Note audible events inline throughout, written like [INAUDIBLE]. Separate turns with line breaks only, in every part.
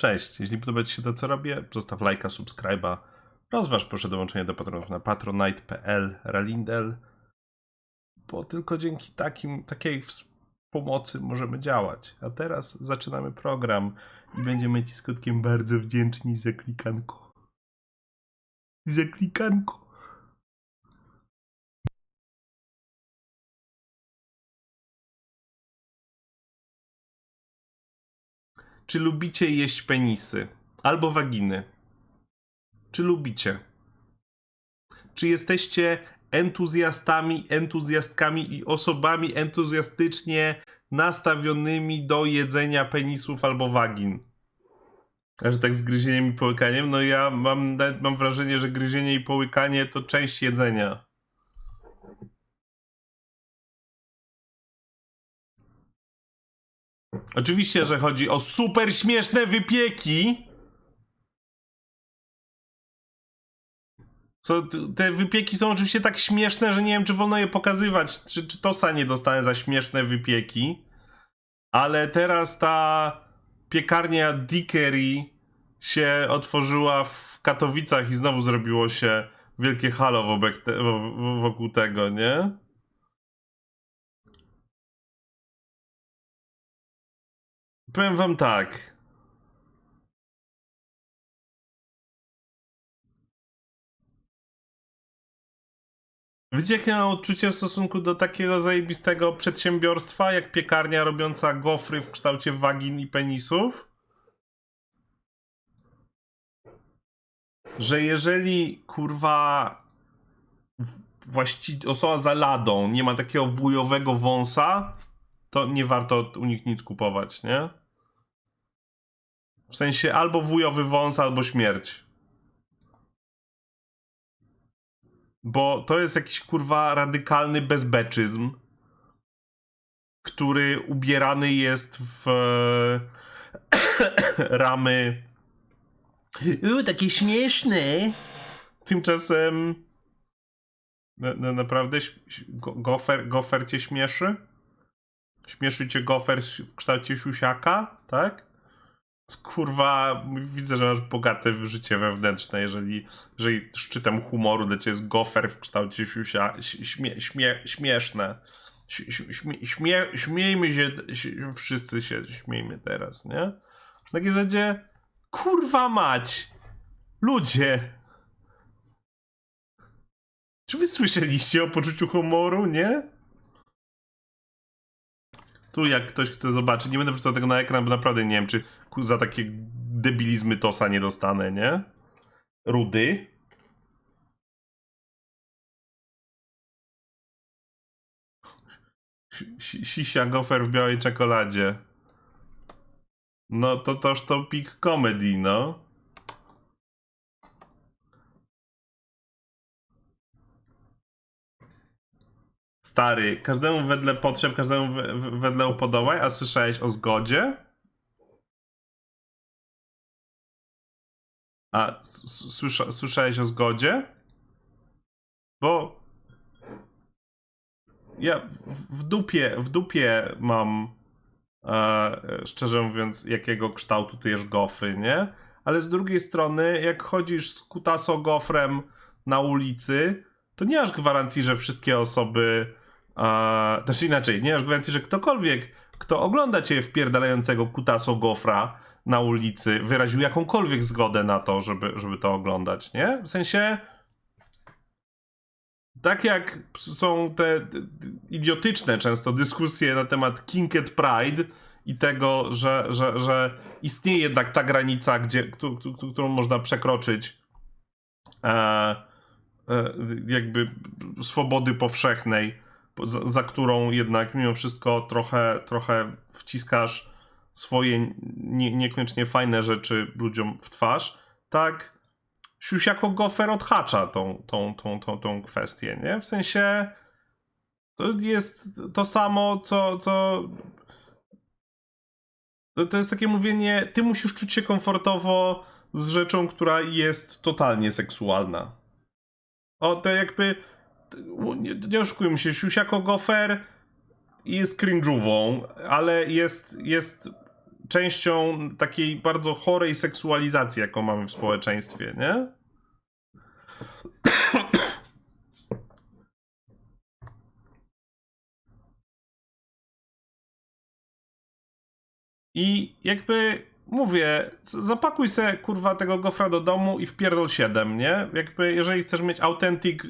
Cześć, jeśli podoba Ci się to, co robię, zostaw lajka, subskryba. Rozważ proszę dołączenie do patronów na patronite.pl Ralindel, bo tylko dzięki takim, takiej pomocy możemy działać. A teraz zaczynamy program i będziemy Ci skutkiem bardzo wdzięczni za klikanko. Za klikanko. Czy lubicie jeść penisy? Albo waginy? Czy lubicie? Czy jesteście entuzjastami, entuzjastkami i osobami entuzjastycznie nastawionymi do jedzenia penisów albo wagin? A że tak z gryzieniem i połykaniem? No ja mam, mam wrażenie, że gryzienie i połykanie to część jedzenia. Oczywiście, że chodzi o super śmieszne wypieki. Te wypieki są oczywiście tak śmieszne, że nie wiem, czy wolno je pokazywać, czy, czy Tosa nie dostanę za śmieszne wypieki. Ale teraz ta piekarnia Dickery się otworzyła w Katowicach i znowu zrobiło się wielkie halo wokół tego, nie? Powiem wam tak. Wiecie, jakie mam odczucie w stosunku do takiego zajebistego przedsiębiorstwa, jak piekarnia robiąca gofry w kształcie wagin i penisów? Że jeżeli kurwa właści- osoba za ladą nie ma takiego wujowego wąsa, to nie warto u nich nic kupować, nie? W sensie albo wujowy wąs, albo śmierć. Bo to jest jakiś kurwa radykalny bezbeczyzm, który ubierany jest w [COUGHS] ramy. Uuu, takie śmieszne. Tymczasem. Na, na, naprawdę go, gofer, gofer cię śmieszy? Śmieszy cię gofer w kształcie siusiaka, tak? Kurwa, widzę, że masz bogate życie wewnętrzne, jeżeli, jeżeli szczytem humoru dla ciebie jest gofer w kształcie siusia, śmie, śmie, śmieszne. Śmie, śmie, śmiejmy się, wszyscy się śmiejmy teraz, nie? Na takiej zasadzie, kurwa mać, ludzie. Czy wy słyszeliście o poczuciu humoru, nie? Tu jak ktoś chce zobaczyć, nie będę wrzucał tego na ekran, bo naprawdę nie wiem, czy za takie debilizmy Tosa nie dostanę, nie? Rudy. Si- Sisia gofer w białej czekoladzie. No to toż to peak comedy, no. Stary, każdemu wedle potrzeb, każdemu we, we- wedle upodobań, a słyszałeś o zgodzie? A słyszałeś o zgodzie? Bo ja w, dupie, w dupie mam e, szczerze mówiąc, jakiego kształtu ty jesz gofry, nie? Ale z drugiej strony, jak chodzisz z kutaso gofrem na ulicy, to nie masz gwarancji, że wszystkie osoby e, też inaczej, nie masz gwarancji, że ktokolwiek, kto ogląda cię wpierdalającego kutaso gofra na ulicy, wyraził jakąkolwiek zgodę na to, żeby, żeby to oglądać, nie? W sensie tak jak są te idiotyczne często dyskusje na temat Kinked Pride i tego, że, że, że istnieje jednak ta granica, gdzie, któ- któ- którą można przekroczyć e, e, jakby swobody powszechnej, po- za, za którą jednak mimo wszystko trochę, trochę wciskasz swoje nie, niekoniecznie fajne rzeczy ludziom w twarz, tak Siusiako Gofer odhacza tą, tą, tą, tą, tą kwestię, nie? W sensie to jest to samo, co, co to, to jest takie mówienie, ty musisz czuć się komfortowo z rzeczą, która jest totalnie seksualna. O, to jakby nie, nie oszukujmy się, Siusiako Gofer jest cringe'ową, ale jest, jest częścią takiej bardzo chorej seksualizacji, jaką mamy w społeczeństwie, nie? I jakby mówię, zapakuj se kurwa tego gofra do domu i wpierdol 7, nie? Jakby jeżeli chcesz mieć authentic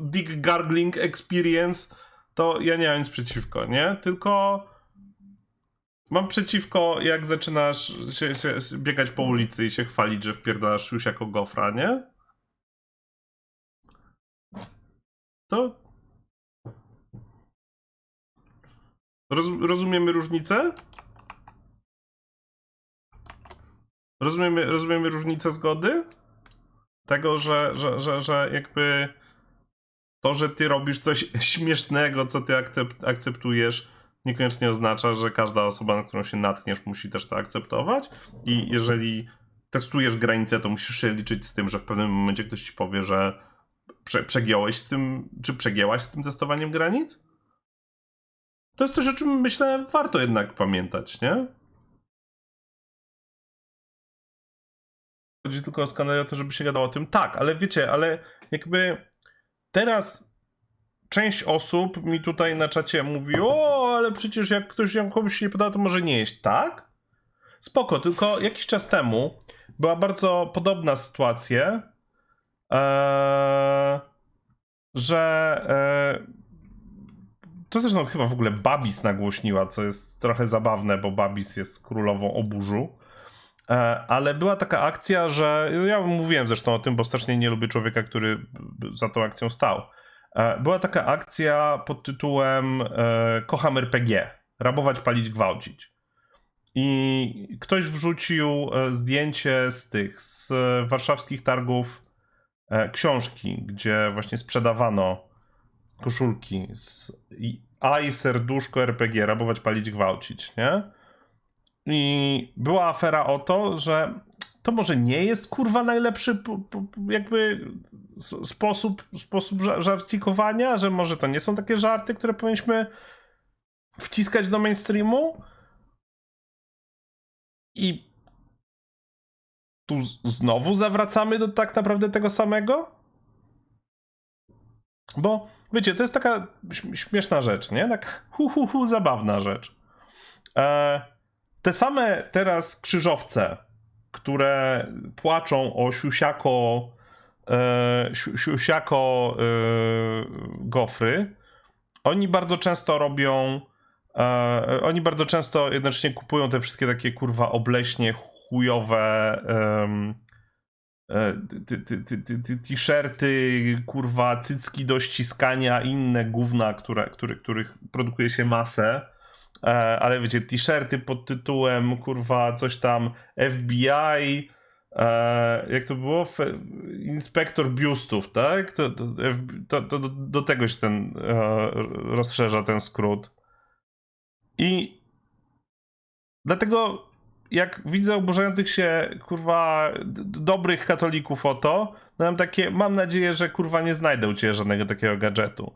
dick gargling experience, to ja nie mam nic przeciwko, nie? Tylko przeciwko jak zaczynasz się, się, się biegać po ulicy i się chwalić, że wpierdalasz już jako gofra, nie? To Roz, rozumiemy różnicę? Rozumiemy, rozumiemy różnicę zgody? Tego, że, że, że, że jakby to, że ty robisz coś śmiesznego, co ty akcept, akceptujesz, niekoniecznie oznacza, że każda osoba, na którą się natkniesz, musi też to akceptować. I jeżeli testujesz granicę, to musisz się liczyć z tym, że w pewnym momencie ktoś ci powie, że prze, przegiąłeś z tym, czy przegięłaś z tym testowaniem granic? To jest coś, o czym myślę, warto jednak pamiętać, nie? Chodzi tylko o skandal o to, żeby się gadało o tym. Tak, ale wiecie, ale jakby teraz część osób mi tutaj na czacie mówi, o, ale przecież jak ktoś jak komuś się nie podoba, to może nie jeść. Tak? Spoko, tylko jakiś czas temu była bardzo podobna sytuacja, eee, że eee, to zresztą chyba w ogóle Babis nagłośniła, co jest trochę zabawne, bo Babis jest królową oburzu. E, Ale była taka akcja, że ja mówiłem zresztą o tym, bo strasznie nie lubię człowieka, który za tą akcją stał. E, Była taka akcja pod tytułem e, Kocham RPG. Rabować, palić, gwałcić. I ktoś wrzucił e, zdjęcie z tych, z warszawskich targów książki, gdzie właśnie sprzedawano koszulki z i- AI serduszko RPG, rabować, palić, gwałcić, nie? I była afera o to, że to może nie jest kurwa najlepszy jakby sposób, sposób ża- żarcikowania, że może to nie są takie żarty, które powinniśmy wciskać do mainstreamu. I tu znowu zawracamy do tak naprawdę tego samego? Bo wiecie, to jest taka śm- śmieszna rzecz, nie? Tak [LAUGHS] hu, hu, hu zabawna rzecz. E, te same teraz krzyżowce, które płaczą o siusiako, siu, siusiako e, gofry, oni bardzo często robią, e, oni bardzo często jednocześnie kupują te wszystkie takie kurwa obleśnie, chujowe e, t-shirty, kurwa, cycki do ściskania inne gówna, które, które, których produkuje się masę. E, ale wiecie, t-shirty pod tytułem, kurwa, coś tam FBI, e, jak to było? Inspektor biustów, tak? To, to, to, to do, do tego się ten e, rozszerza ten skrót. I dlatego jak widzę oburzających się, kurwa, dobrych katolików o to, to mam takie, mam nadzieję, że kurwa nie znajdę u ciebie żadnego takiego gadżetu.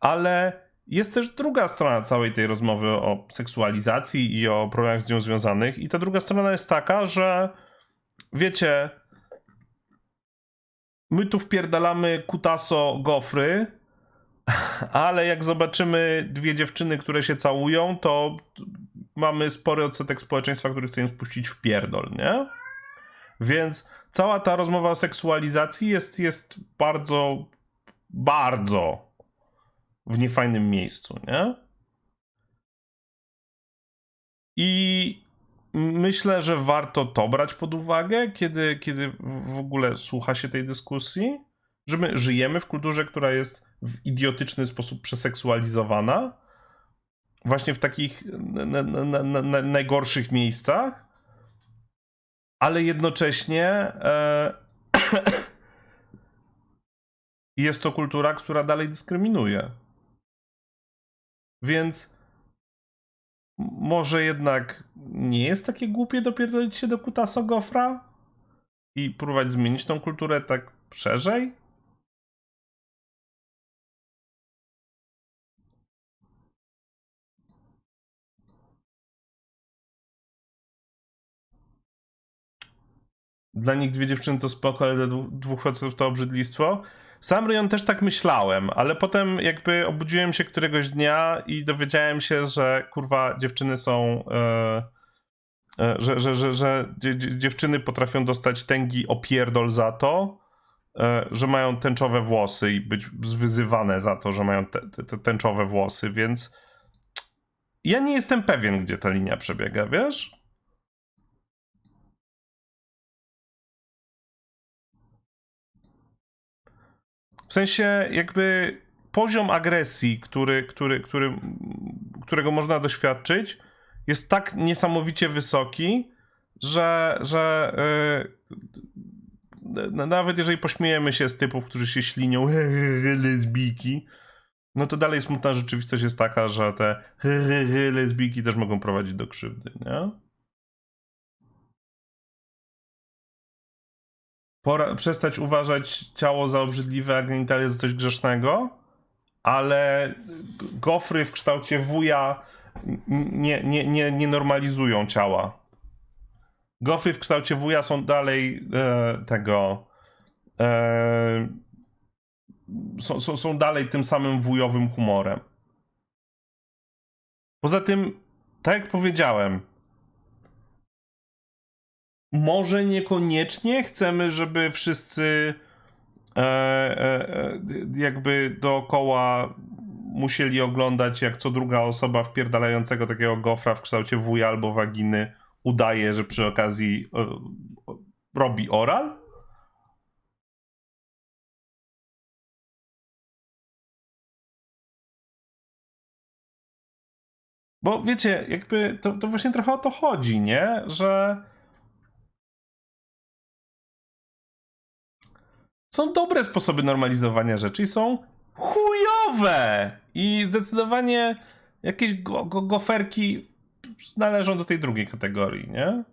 Ale jest też druga strona całej tej rozmowy o seksualizacji i o problemach z nią związanych. I ta druga strona jest taka, że wiecie, my tu wpierdalamy kutaso gofry, [LAUGHS] ale jak zobaczymy dwie dziewczyny, które się całują, to mamy spory odsetek społeczeństwa, który chce im spuścić w pierdol, nie? Więc cała ta rozmowa o seksualizacji jest, jest bardzo, bardzo w niefajnym miejscu, nie? I myślę, że warto to brać pod uwagę, kiedy, kiedy w ogóle słucha się tej dyskusji, że my żyjemy w kulturze, która jest w idiotyczny sposób przeseksualizowana, właśnie w takich na, na, na, na, na najgorszych miejscach, ale jednocześnie e, [CLEARS THROAT] jest to kultura, która dalej dyskryminuje. Więc może jednak nie jest takie głupie dopierdolić się do kutasa gofra i próbować zmienić tą kulturę tak szerzej? Dla nich dwie dziewczyny to spoko, ale dla dwóch facetów to obrzydlistwo. Sam Ryan też tak myślałem, ale potem jakby obudziłem się któregoś dnia i dowiedziałem się, że kurwa dziewczyny są. E, e, że, że, że, że dzie, dzie, dziewczyny potrafią dostać tęgi opierdol za to, e, że mają tęczowe włosy i być wyzywane za to, że mają te, te tęczowe włosy, więc ja nie jestem pewien, gdzie ta linia przebiega, wiesz? W sensie jakby poziom agresji, który, który, który, którego można doświadczyć, jest tak niesamowicie wysoki, że, że yy, nawet jeżeli pośmiejemy się z typów, którzy się ślinią lesbijki, no to dalej smutna rzeczywistość jest taka, że te lesbijki też mogą prowadzić do krzywdy, nie? Pora przestać uważać ciało za obrzydliwe, a genitalia za coś grzesznego, ale gofry w kształcie wuja nie, nie, nie, nie normalizują ciała. Gofry w kształcie wuja są dalej e, tego. E, są, są, są dalej tym samym wujowym humorem. Poza tym, tak jak powiedziałem, może niekoniecznie chcemy, żeby wszyscy e, e, e, jakby dookoła musieli oglądać, jak co druga osoba wpierdalającego takiego gofra w kształcie wuja albo waginy udaje, że przy okazji e, robi oral? Bo wiecie, jakby to, to właśnie trochę o to chodzi, nie? Że są dobre sposoby normalizowania rzeczy i są chujowe! I zdecydowanie jakieś go, go, goferki należą do tej drugiej kategorii, nie?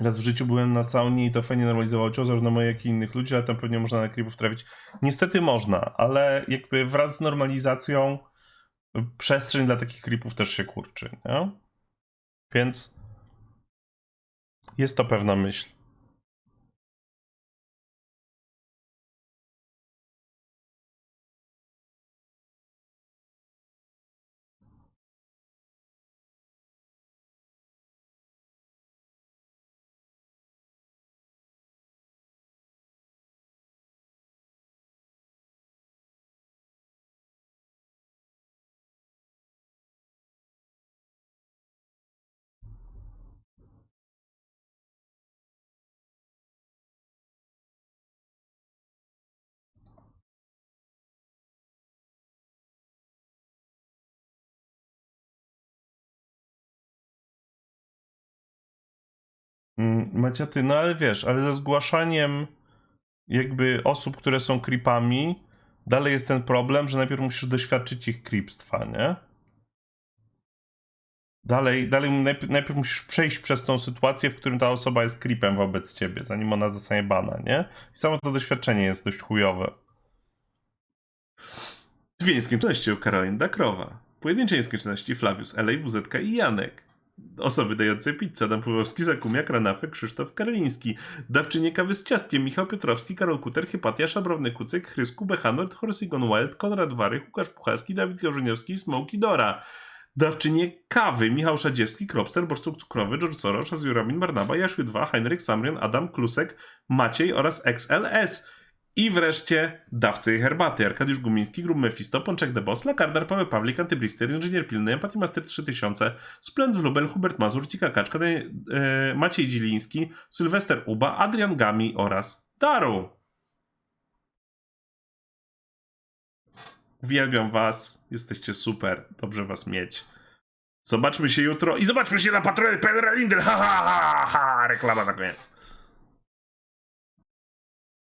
Raz w życiu byłem na saunie i to fajnie normalizowało ciało zarówno moje, jak i innych ludzi, ale tam pewnie można na creepów trafić. Niestety można, ale jakby wraz z normalizacją przestrzeń dla takich creepów też się kurczy, nie? Więc jest to pewna myśl. Maciaty, no ale wiesz, ale ze zgłaszaniem jakby osób, które są creepami, dalej jest ten problem, że najpierw musisz doświadczyć ich creepstwa, nie? Dalej, dalej najpierw, najpierw musisz przejść przez tą sytuację, w którym ta osoba jest creepem wobec ciebie, zanim ona dostanie bana, nie? I samo to doświadczenie jest dość chujowe. Dwie nieskończoności u Karolin Dakrowa. Pojedyncze nieskończoności Flavius, Elej, WZK i Janek. Osoby dające pizzę Adam Pływowski, Zakumiak, Ranafy, Krzysztof Karoliński. Dawczynie kawy z ciastkiem Michał Piotrowski, Karol Kuter, Hypatia, Szabrowny Kucyk, Chrysku, Bechanort, Horsigon Wild, Konrad Wary, Łukasz Puchalski, Dawid Jorzeniowski, Smoki Dora. Dawczynie kawy Michał Szadziewski, Kropster, Borstuk Cukrowy, George Soros, Azuramin Barnaba, Jaszły 2, Heinrich Samrian, Adam Klusek, Maciej oraz XLS. I wreszcie dawcy herbaty Arkadiusz Gumiński, Grub Mephisto, Pączek de Boss, Lakardar, Paweł Pawlik, Antyblister, Inżynier Pilny, Empatii Master 3000, Splend Lubel, Hubert Mazur, Cika Kaczka, e, Maciej Dziliński, Sylwester Uba, Adrian Gami oraz Daru. Uwielbiam was, jesteście super, dobrze was mieć. Zobaczmy się jutro i zobaczmy się na patronie Pedra Lindel, ha ha ha ha, reklama na koniec.